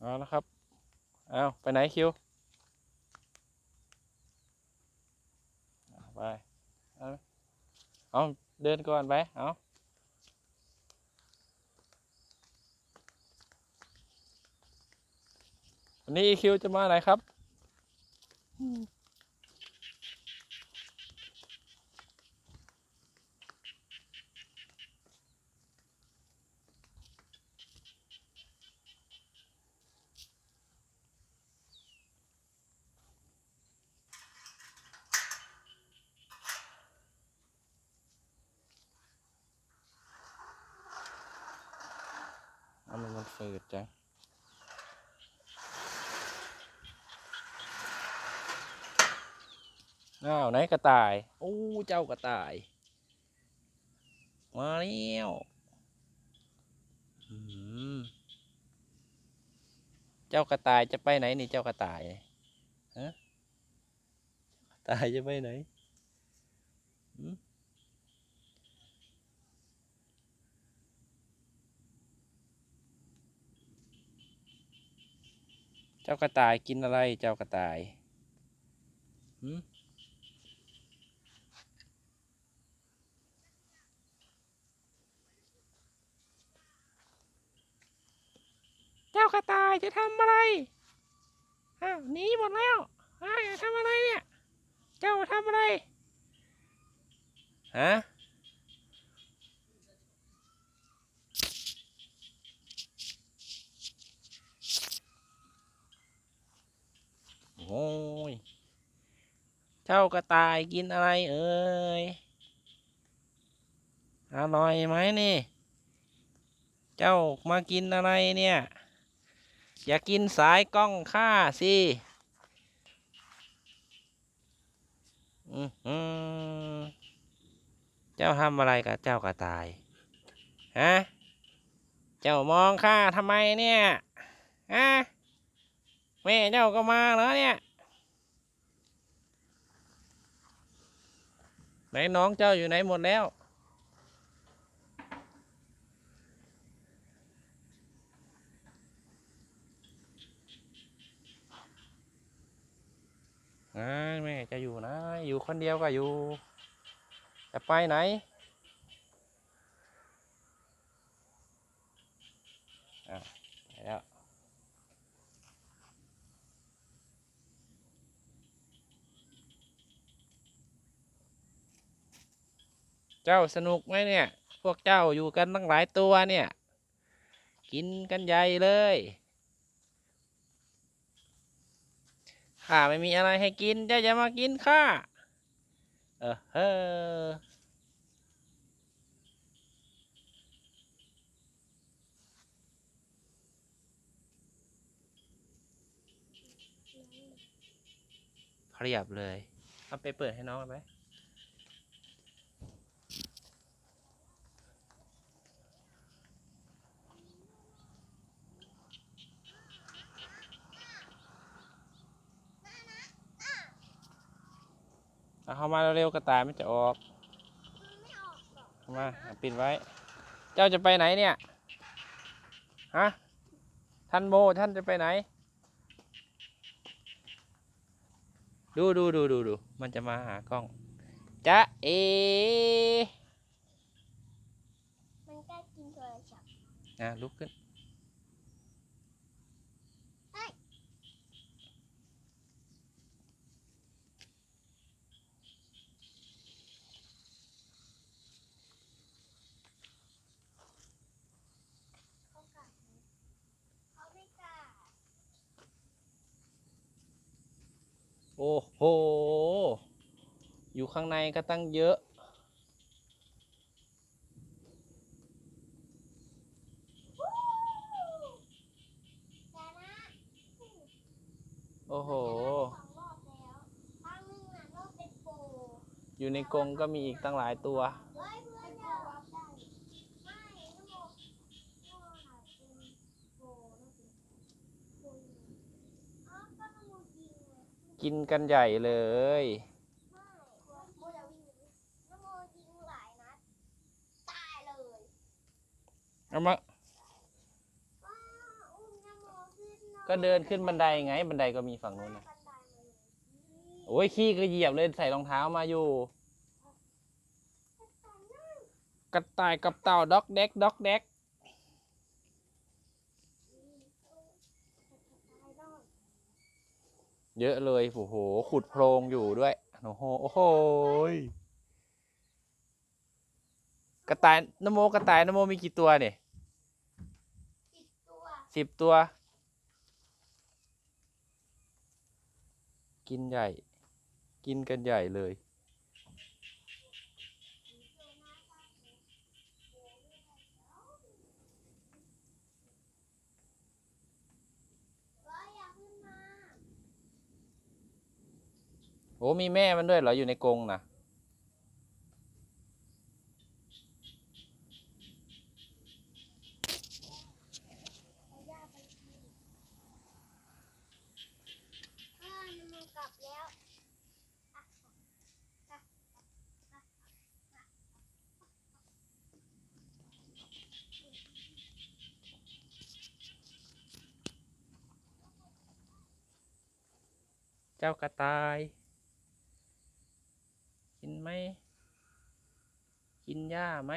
เอาละครับ เอาไปไหนคิว ไปเอาเอาเดินก่อนไป เอาวันนี้คิวจะมาไหนครับ ฝืดจังอ้าวไหนกระต่าย โอ้เจ้ากระต่าย มาแล้วอืมเจ้ากระต่ายจะไปไหนนี่เจ้ากระต่ายฮะกระต่ายจะไปไหน เจ้ากระต่ายกินอะไรเจ้ากระต่ายหืมเจ้ากระต่ายจะทำอะไร อ้าวหนีหมดแล้วอ้าวจะทำอะไรเนี่ย เจ้าทำอะไร ฮะ โอ้ยเจ้ากระต่ายกินอะไรเอ่ย อร่อยไหมนี่ เจ้ามากินอะไรเนี่ย อย่ากินสายกล้องข้าสิอือเจ้าทำอะไรกับเจ้ากระต่าย ฮะ เจ้ามองข้าทำไมเนี่ย ฮะ แม่เจ้าก็มาแล้วเนี่ยไหนน้องเจ้าอยู่ไหนหมดแล้วนะแม่จะอยู่นะ อยู่คนเดียวก็อยู่ จะไปไหนอะไปแล้ว เจ้าสนุกไหมเนี่ย พวกเจ้าอยู่กันตั้งหลายตัวเนี่ย กินกันใหญ่เลยข้าไม่มีอะไรให้กิน เจ้าจะมากินข้า เออเฮ้อเรียบเลย เอาไปเปิดให้น้องกันไหม เอาเข้ามาเร็วๆกระต่ายมันจะออกเข้ามาเอาปิดไว้ เจ้าจะไปไหนเนี่ย ฮะ ท่านโมท่านจะไปไหน ดูดูดูดูดู มันจะมาหากล้องจ๊ะเอ มันก็กินโทรศัพท์อะลุกขึ้น เขากัดไหมเขาไม่กัด โอ้โห อยู่ข้างในก็ตั้งเยอะแต่นะโอ้โหสองรอบแล้วครั้งหนึงน่ะรอบเป็นโปรอยู่ในกรงก็มีอีกตั้งหลายตัว เฮ้ยเพื่อนอย่ารับได้ไม่นโมนโมน่ะเป็นโปรนะสิโปรอยู่อ๋อก็นโมยิงไง กินกันใหญ่เลยไม่โมอย่าวิ่งหนีนโมยิงหลายนัดตายเลยเอามาว้าอุ้มนโมขึ้นหก็เดินขึ้นบันไดไง บันไดก็มีฝั่งนู้นนะบันไดมาเลยโอ้ย ขี้ก็เหยียบเลยใส่รองเท้ามาอยู่ กระต่ายกับเต่าด็อกเด็กด็อกเด็ก เยอะเลยโอ้โหขุดโพรงอยู่ด้วยโอ้โหโอ้โหยกระต่ายนโมกระต่ายนโมมีกี่ตัวเนี่ยปิดตัวสิบตัว กินใหญ่ กินกันใหญ่เลย ก็อยากขึ้นมา โโอ้มีแม่มันด้วยเหรออยู่ในกรงนะเจ้ากระต่าย กินไหมกินหญ้าไหม